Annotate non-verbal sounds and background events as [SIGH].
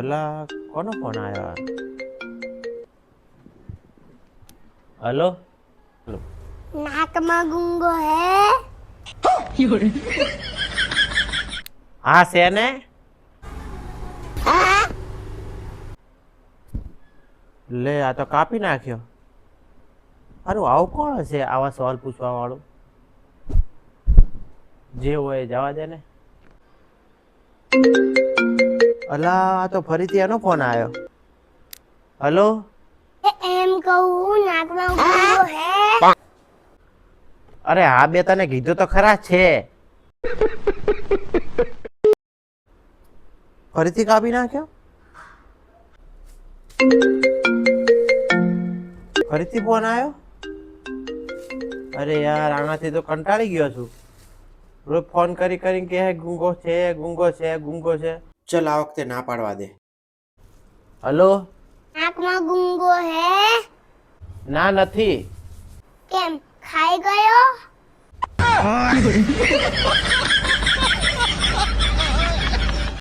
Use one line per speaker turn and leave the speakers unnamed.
અલા કોનો ફોન આવ્યો હલો?
નાકમાં ગુંગો હે?
હા છે ને? લે આ તો કાપી નાખ્યો. અરે આવું કોણ હશે આવા સવાલ પૂછવા વાળું? જે હોય જવા દે ને. અલા આ તો ફરીથી એનો ફોન આવ્યો. હલો?
એમ કહું નાકમાં ગુંગો હે?
અરે હા બે તને કીધું તો ખરા છે. ફરીથી કાપી નાખ્યો? ફરીથી ફોન આવ્યો? અરે યાર આનાથી તો કંટાળી ગયો છું. રોજ ફોન કરી કરીને કે હે ગુંગો છે ગુંગો છે ગુંગો છે. ચલ આ વખતે ના પાડવા દે. હલો?
આંખમાં ગુંગો હે?
ના નથી.
કેમ ખાઈ ગયો? [LAUGHS]